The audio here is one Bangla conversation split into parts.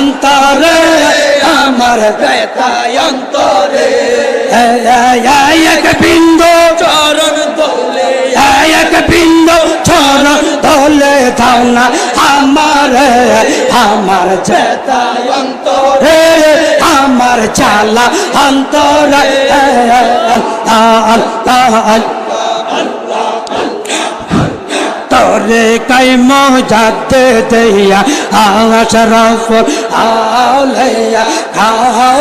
অন্তরে আমার এক বিন্দু চরণ দোলে এক বিন্দু চরণ দলে দাও না আমার আমার চেতা ব্যথায় অন্তরে আমার চালা অন্তর তোরে কাই মজাতে দিয়া আশরফ আলয়া খাও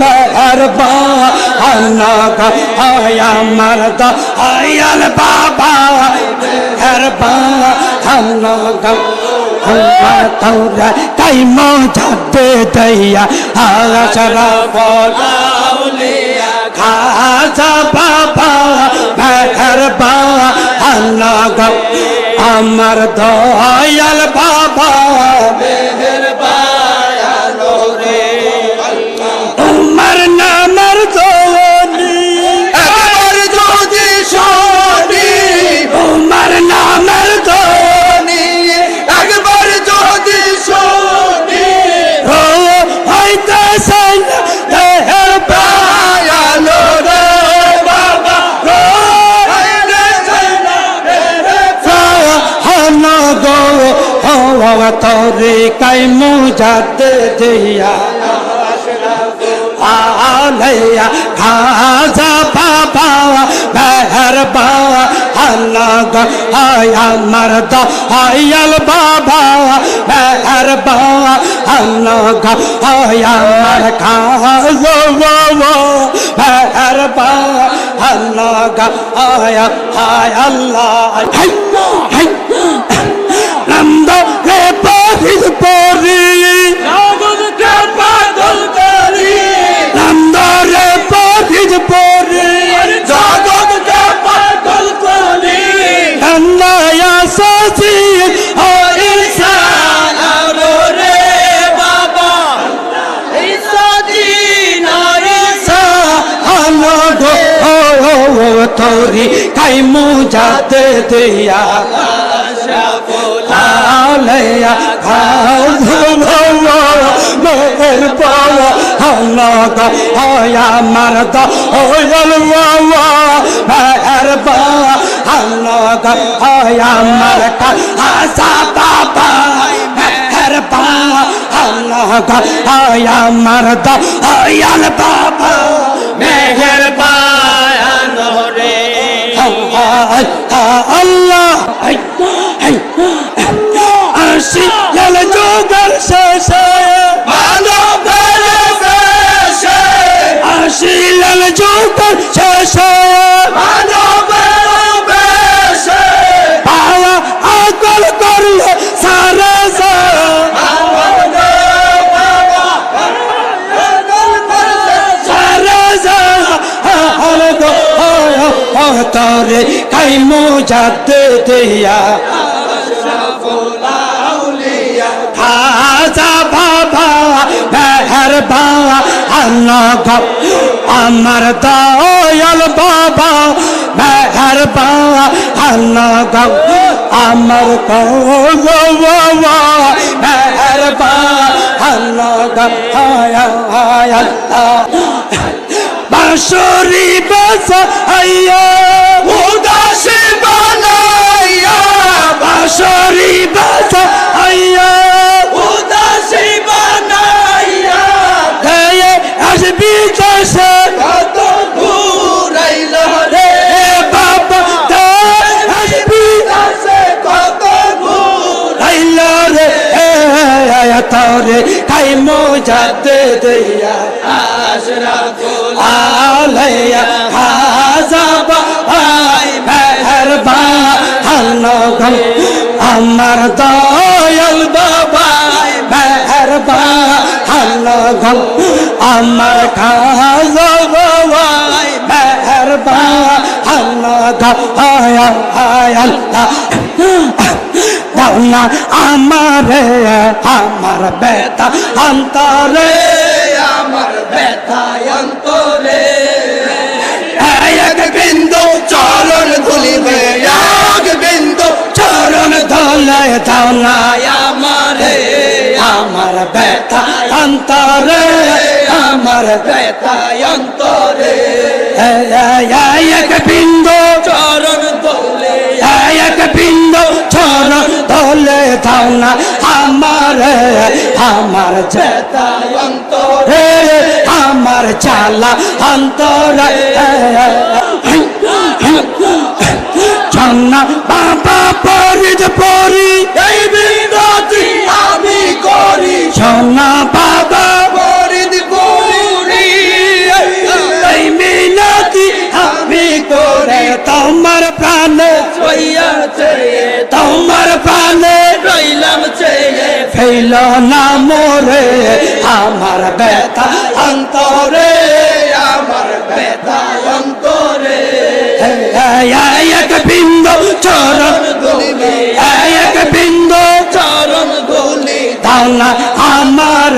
মেহরবা আল্লাহ আয়া মরদ আয়াল বাবা মেহরবা আল্লাহ তোরে কাই মজাতে দিয়া আশরফ আউলিয়া খাজা বাবা মেহরবা গো আমার দয়াল বাবা। তোরে কাই মুজাতে দিয়া আলয়া খাজা বাবা মেহরবা আল্লাহ আয়া মরদ আয়াল বাবা মেহরবা আল্লাহ আয়া মর খাজো আয়া আয় আল্লাহ হাই নন্দ রে পরিস পরি। জগৎকে পাগল করি। নন্দরে পরিজ পরে। জগৎকে পাগল করি। নন্দয়া আলো বাবা। ইসাদিন রে হলো গো ও ও তোরি কাই মুজাতে দিয়া। আলয়া খাও মের পাওয়া হলো গো ওয়া মারদ ওয়া মের পাওয়া হলো গো ওয়া মারদ আসা বাবা মের পাওয়া হলো গো ওয়া মারদ ওয়াল বাবা মেহের পায়ানো রে আল্লাহ। গেল যোগের শেষে মানবের বেশে আসি গেল শেষে মানবের সারা তোরে কাই মোজাতে দিয়া। খাজা বাবা মেহর বাবা আল্লাহ আমার দয়াল বাবা মেহর বাবা আল্লাহ আমার বাবা মেহর বাবা আল্লাহ। বাঁশরি বাসা আইয়া উদাসী বানাইয়া বাঁশরি বাসা আইয়া উদাসী বানাইয়া। গায়ে আসবি দেশে, কত ঘুরাইল রে এ বাবা গায়ে আসবি দাসে কত ঘুর আইলা রে এ আয়া তোরে কাই মোজাতে দিয়া আশরাফুল আলয়া হাজা বাই মেহরবা আল্লাহ আমার দয়াল বাবা মেহরবা আল্লাহ আমার খাজা বাবা মেহরবা আল্লাহ আয়া আয়া দাওনা আমারে, আমার বেতা অন্তরে ব্যথায় অন্তরে এক বিন্দু চরণ ধুলিবে, এক বিন্দু চরণ ধলে দাওনা আমারে ব্যথা অন্তরে আমার ব্যথায় অন্তরে এক বিন্দু চরণ দোলে এক বিন্দু চরণ দাও না আমার আমার ব্যথায় অন্তরে আমার চালা অন্তর। ফেল না মোরে, আমার ব্যথা অন্তরে, আমার ব্যথায় অন্তরে। এক বিন্দু চরণ দোলে এক বিন্দু চরণ দোলে দাও না আমার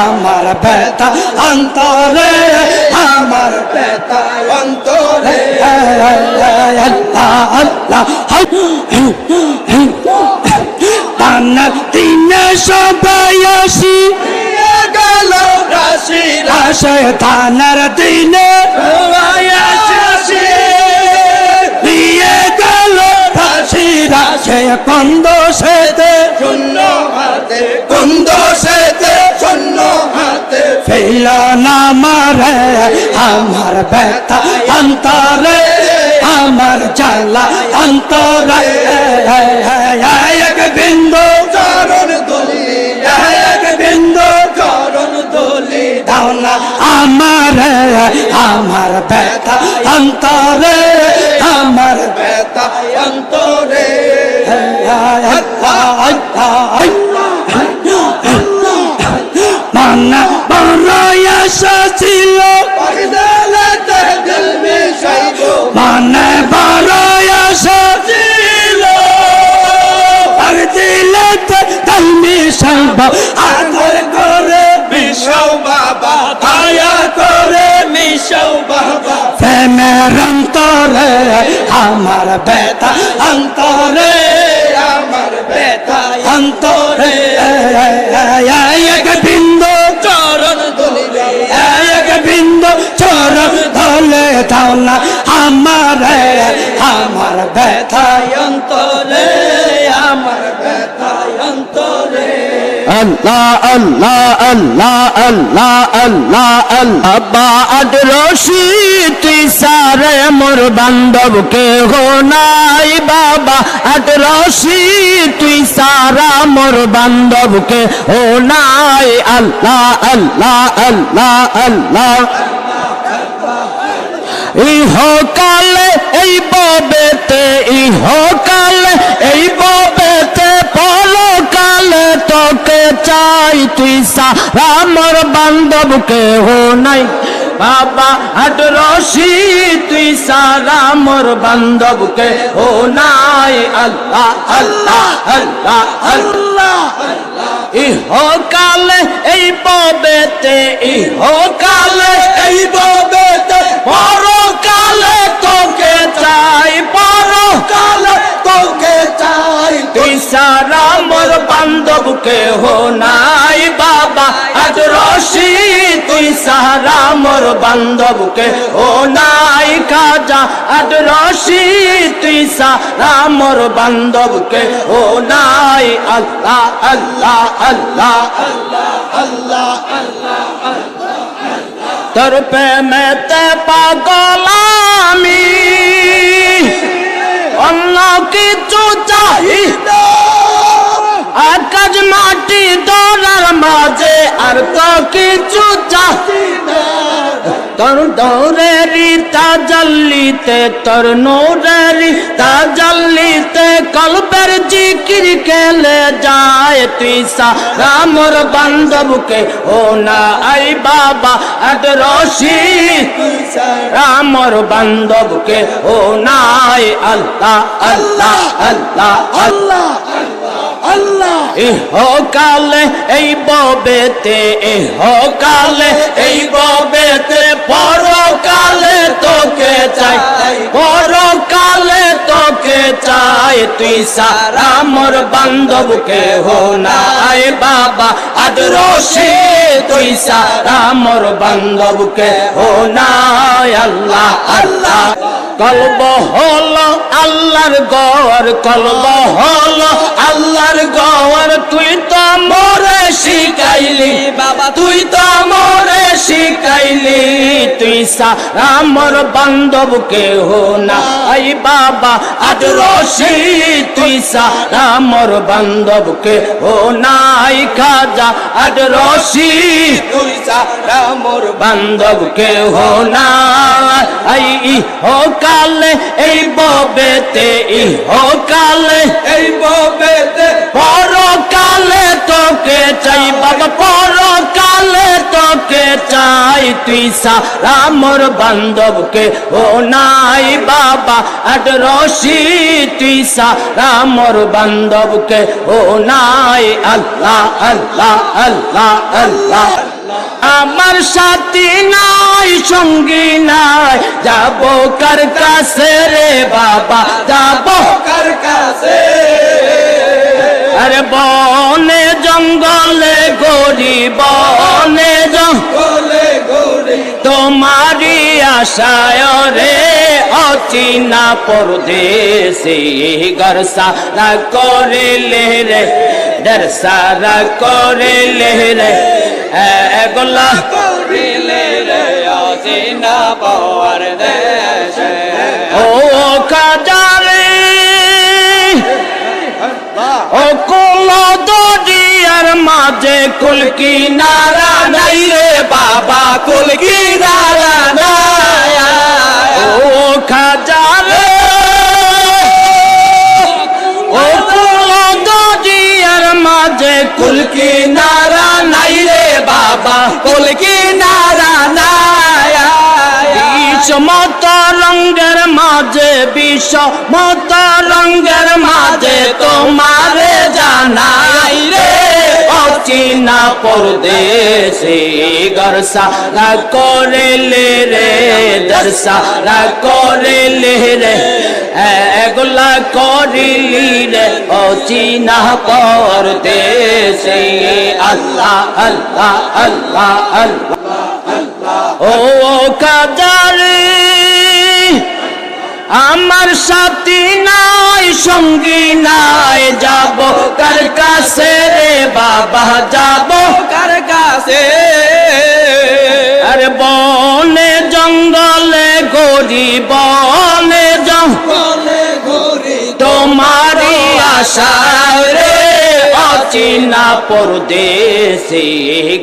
আমার ব্যথা অন্তরে, আমার ব্যথায় অন্তরে। আল্লাহ আল্লাহ। টান তিন সবাই আসি। গেল রাশি আসে থানার দিনে রাশি দিয়ে গেল রাশি রাশে কন্দ সেতে। শূন্য হাতে কুন্দ সেতে। শূন্য হাতে ফেল না মারে, আমার ব্যথা অন্তরে, আমার জ্বালা অন্তরে। আমার ব্যথা অন্তরে আমার ব্যথায় অন্তরে। মানা বড় ছিল। দিল মানে বড় ছিল। আর দিলেতে তাই মিশাইব আদর করে মিশাও বাবা। প্রেমের অন্তরে, আমার ব্যথা, অন্তরে, আমার ব্যথায় অন্তরে। এক বিন্দু চরণ দোলে এক বিন্দু চরণ ধলে দাও না আমার আমার ব্যথা অন্তরে, আমার ব্যথায় অন্তরে। বাদ রশি তুই সারে মোর বান্ধব কে হো নাই। বাবা আট রশি তুই সারা মোর বান্ধব কে হো নাই। আল্লাহ আল্লাহ আল্লাহ আল্লাহ। ইহকালে এই ববেতে, ইহকালে এই পরকালে তোকে চাই, তুই সারা মোর বান্ধবকে হো নাই। বাবা হাট রশি, তুই সারা মোর বান্ধবকে হো নাই। আল্লাহ আল্লাহ আল্লাহ আল্লাহ। ইহকালে এই পবেতে, ইহকালে বান্ধবকে হো নাই বাবা। আজ রশি, তুই সারা মোর বান্ধবকে হো নাই খাজা। আজ রশি, তুই সারা মোর বান্ধবকে হো নাই। আল্লাহ আল্লাহ আল্লাহ আল্লাহ, তোর প্রেমেতে পাগলামি। অন্য কিছু চাই আকাশ মাটি দৌড়ার মাঝে আর তো কিছু চাই তোর দৌড়েরি তাজাল্লিতে, তোর নোরেরি তাজাল্লিতে কলবের জিকির কেলে যায় তুই রামর বান্ধবকে ও না, আই বাবা, আট রশি রামর বান্ধবকে ও নাই, আল্লাহ আল্লাহ আল্লাহ আল্লাহ। আল্লাহ। ইহকালে এই ববেতে ইহকালে এই ববেতে পরকালে তোকে চাই। নাই তুই সারা মোর বান্ধব কেহ নাই। বাবা আদরসে তুই সারা মোর বান্ধব কেহ নাই। আল্লাহ আল্লাহ, কলব হলো আল্লাহর গর কলব হলো আল্লাহর গর তুই তো মোরে শিখাইলি, বাবা, তুই তো মোরে শিখাইলি তুই সারা মোর বান্ধব কেহ না। আই বাবা, আজ রশি, তুই সারা মোর বান্ধব কেহ নাই খাজা, আজ রশি, তুই সারা মোর বান্ধব কেহ না। আই ই হো কালে এই ববেতে হো কালে এই ববেতে পরকালে তোকে চাই। বাবা, পরকালে তোকে চাই। তুই সারা মোর বান্ধবকে ও নাই বাবা, আট রশি তুই সারা মোর বান্ধবকে ও নাই আল্লাহ আল্লাহ আল্লাহ আল্লাহ। আমার সাথী নাই, সঙ্গী নাই, যাব কার কাছে রে বাবা, যাব কার কাছে। আরে বনে জঙ্গলে গরি বনে জঙ্গল গোলে গোলে তোমারি আশায় রে অচিনা পরদেশে গরসা না করে লে রে ডরসা না করে লে রে গোলা করে লে রে অচিনা পরদেশে যে কুলকি নারা নাই রে বাবা কুলকি নারা নাই? ও খাজা রে। ও আর মাঝে কুলকি নারা নাই রে বাবা কুলকি নারা নাই? মত রঙ্গের মাঝে, বিষ মত রঙ্গের মাঝে তোমারে জানাই রে। চীনা পরদেশে গরসা রা করে লে রে, দরসা রা করে লে রে। এগুলা করিলি রে, ও চীনা পরদেশে। আল্লাহ আল্লাহ আল্লাহ আল্লাহ ও কাজারে আমার সাথী নাই, সঙ্গী নাই, যাব কার কাছে রে বাবা, যাব কার কাছে? আরে বনে জঙ্গলে গরি বনে জঙ্গল গোলে ঘুরি তোমারি আশা রে অচিনা পরদেশে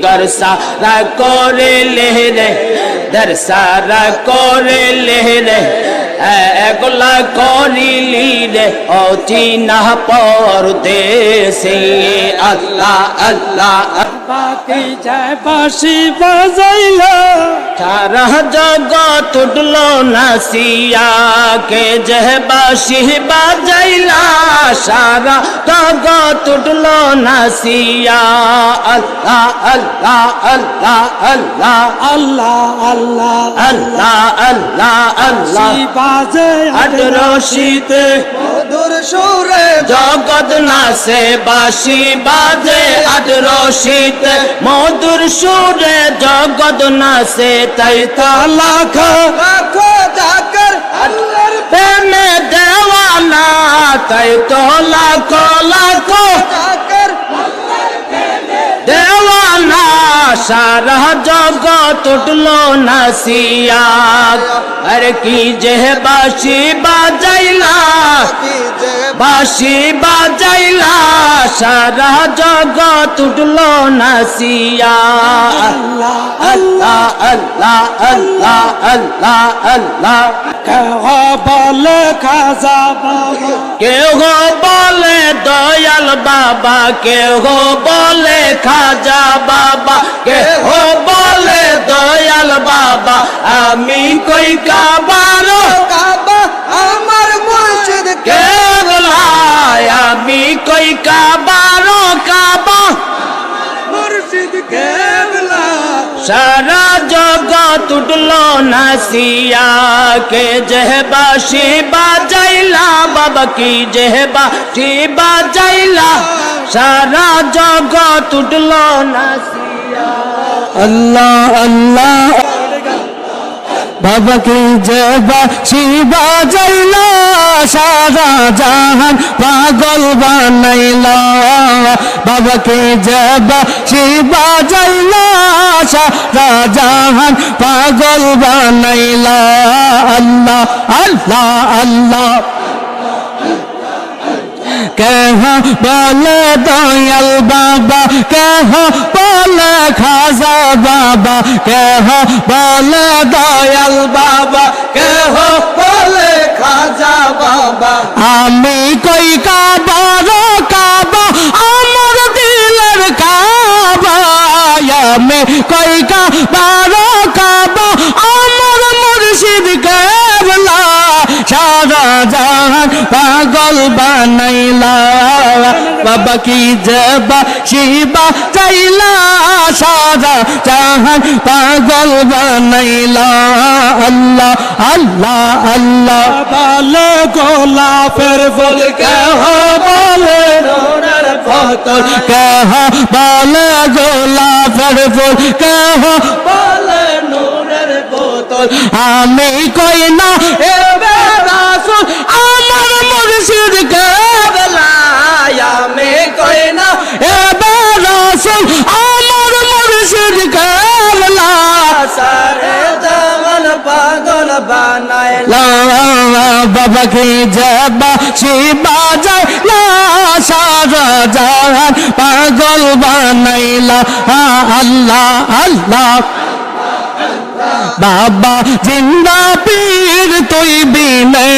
গর সারা করে রে দর সারা করে রে। এগুলা করিলি রে অচিনা পরদেশে আল্লাহ আল্লাহ বাকি যায় বাসি বাজাইল। সারা জগৎ উঠল নাসিয়া কে যে বাসি বাজাইলা সারা জগৎ উঠল নাসিয়া। আল্লাহ আল্লাহ আল্লাহ আল্লাহ আল্লাহ আল্লাহ আল্লাহ আল্লাহ আল্লাহ। বাজে আটর শীতে মধুর সুরে। জগৎ নাসে বাসি বাজে আটর শীতে মধুর সুরে। জগৎ নাসে তাই তালাখ রাখো জাকর আল্লাহর প্রেমে দেওয়ানা তাই তো লাখ লাখ জাকর দেওয়ানা। সারা জগৎ উঠল নাসিয়া আরে কি যে বাসি বাজাইলা বাসি বাজাইলা সারা জগৎ উঠল নাসিয়া। আল্লাহ আল্লাহ আল্লাহ আল্লাহ আল্লাহ। কেহ বলে খাজা বাবা। কেহ বলে দয়াল বাবা কেহ বলে খাজা বাবা কেহ বলে দয়াল বাবা। আমি কই কাবার? কাবা আমার মুর্শিদ কে কেবলায় আমি কই কাবার কাবা? মুর্শিদ কেবলা। সারা জগৎ উঠল নাসিয়া কে জেহবা শিবা যাইলা বাবা কি জেহবা শিবা যাইলা সারা জগৎ উঠল নাসিয়া। আল্লাহ আল্লাহ বাবা কি জবা শিবা যাইলা সারা জাহান পাগল বানাইলা। বাবা কি জবা শিবা যাইলা সারা জাহান পাগল বানাইলা। আল্লাহ আল্লাহ আল্লাহ। কেহ বলে দয়াল বাবা, কেহ বলে খাজা বাবা, কেহ বলে দয়াল বাবা, কেহ বলে খাজা বাবা। আমি কই কাবার কাবা, আমার দিলের কাবা। আমি কই কাবার কাবা, আমার মুর্শিদ কেবলা, সারা জাহান পাগল বানাইলা। বাবা কি জবা শিবা চাইলা সারা জাহান পাগল বানাইলা। আল্লাহ আল্লাহ আল্লাহ। বলে গোলাপের ফুল কেহ বলে ফতল কেহ বলে গোলাপের ফুল কেহ বলে নোনার বোতল। আমি কই না লা বাবা কি জবা শিবা লা সারা জাহান পাগল বানাইলা আল্লাহ আল্লাহ। বাবা জিন্দা পীর তুই বিনে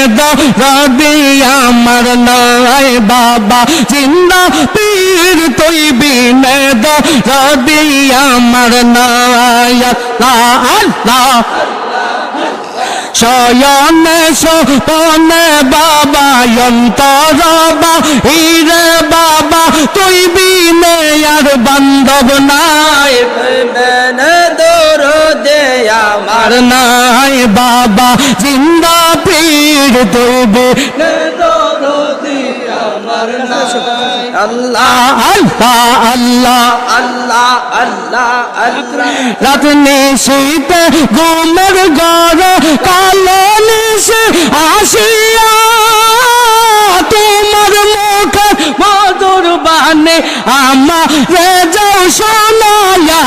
রবি আমার নাই। বাবা জিন্দা পীর তুই বিনে রবি আমার নাই। আল্লাহ আল্লাহ। শয়নে সপনে বাবা অন্তরবা। হিরে বাবা তুই বিনে আর বান্ধব নাই। আমার নাই বাবা জিন্দা পীর তুই বিনে আল্লাহ আল্লাহ আল্লাহ আল্লাহ আল্লাহ আল্লাহ রাত নিশীতে ঘুমের ঘর কালো নিশে আসিয়া তোমার মুখে মধুর বানে আমার যাও শোনায়া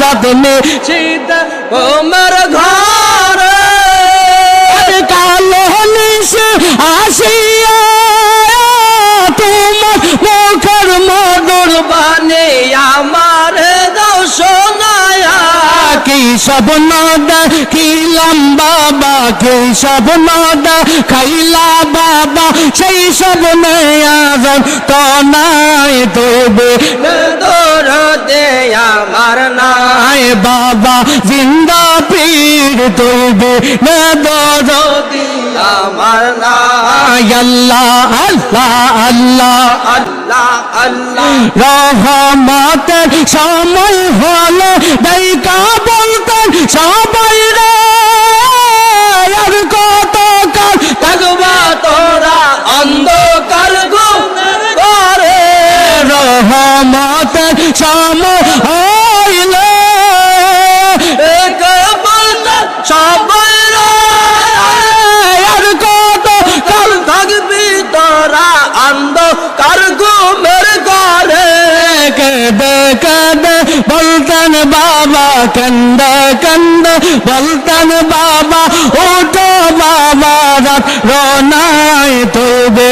রাত নিশীতে ওমর ঘর কালো নিশে আসিয়া মধুর বানে আমার দাও সোনায়া। কি স্বপ্ন দেখিলাম বাবা কি স্বপ্ন খাইলা বাবা সেই স্বপ্নে আজ তো নাই তবে। দৌড় দে আমার নাই। বাবা জিন্দা পীর তবে। না দরদি আমার না আল্লাহ আল্লাহ আল্লাহ। আল্লাহ আল্লাহ রহমতের সময় হলো দেখা বলতেন বাবা কান্দে কান্দে বলতেন বাবা ওঠো বাবা রাত রোনায় তবে।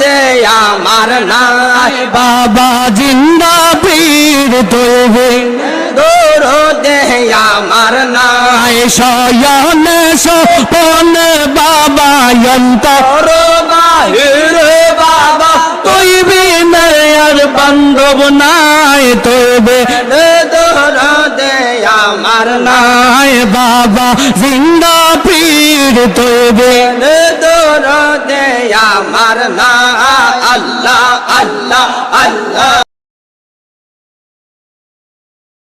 দে আমার নাই। বাবা জিন্দা পীর তবে। দে আমার নাই। শয়নে সপনে বাবা বাবা বান্ধব নাই তবে দে আমার নাই বাবা জিন্দা পীর তবে দে আমার না আল্লাহ আল্লাহ আল্লাহ।